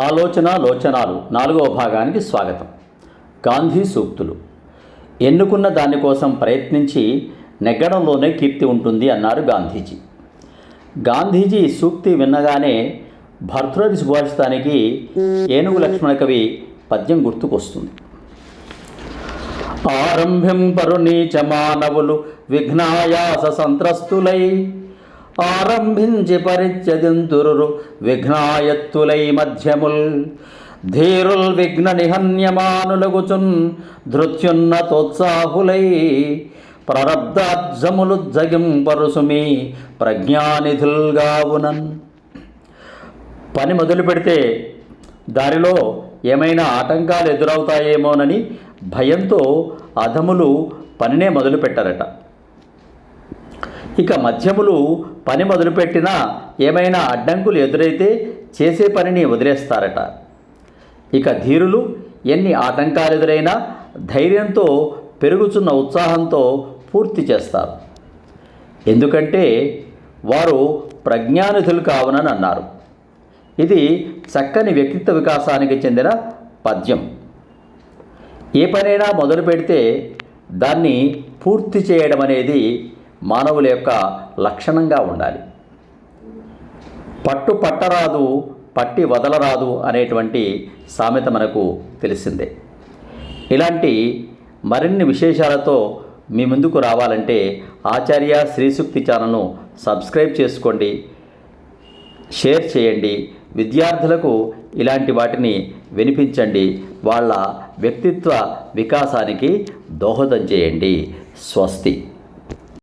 ఆలోచన లోచనాలు. నాలుగవ భాగానికి స్వాగతం. గాంధీ సూక్తులు. ఎన్నుకున్న దానికోసం ప్రయత్నించి నెగ్గడంలోనే కీర్తి ఉంటుంది అన్నారు గాంధీజీ. గాంధీజీ సూక్తి విన్నగానే భర్తృహరి సుభాషితానికి ఏనుగు లక్ష్మణ కవి పద్యం గుర్తుకొస్తుంది. ఆరంభింపరు నీచ మానవులు విఘ్నాయాస సంత్రస్తులై ఆరంభించి పరిత్యదింతురు విఘ్నాయత్తులై మధ్యముల్ ధీరుల్ విఘ్న నిహన్యమానులగుచున్ ధృత్యున్నతోత్సాహులై ప్రరబ్ధాబ్జములు జగింపరుసుమి ప్రజ్ఞానిధుల్గావునన్ పని మొదలు పెడితే దారిలో ఏమైనా ఆటంకాలు ఎదురవుతాయేమోనని భయంతో అధములు పనినే మొదలుపెట్టారట ఇక మధ్యములు పని మొదలుపెట్టినా ఏమైనా అడ్డంకులు ఎదురైతే చేసే పనిని వదిలేస్తారట. ఇక ధీరులు ఎన్ని ఆటంకాలు ఎదురైనా ధైర్యంతో పెరుగుతున్న ఉత్సాహంతో పూర్తి చేస్తారు. ఎందుకంటే వారు ప్రజ్ఞానిధులు కావునని అన్నారు. ఇది చక్కని వ్యక్తిత్వ వికాసానికి చెందిన పద్యం. ఏ పనైనా మొదలు పెడితే దాన్ని పూర్తి చేయడం అనేది మానవుల యొక్క లక్షణంగా ఉండాలి. పట్టు పట్టరాదు పట్టి వదలరాదు అనేటువంటి సామెత మనకు తెలిసిందే. ఇలాంటి మరిన్ని విశేషాలతో మీ ముందుకు రావాలంటే ఆచార్య శ్రీసూక్తి ఛానల్ను సబ్స్క్రైబ్ చేసుకోండి షేర్ చేయండి విద్యార్థులకు ఇలాంటి వాటిని వినిపించండి వాళ్ళ వ్యక్తిత్వ వికాసానికి దోహదం చేయండి. స్వస్తి.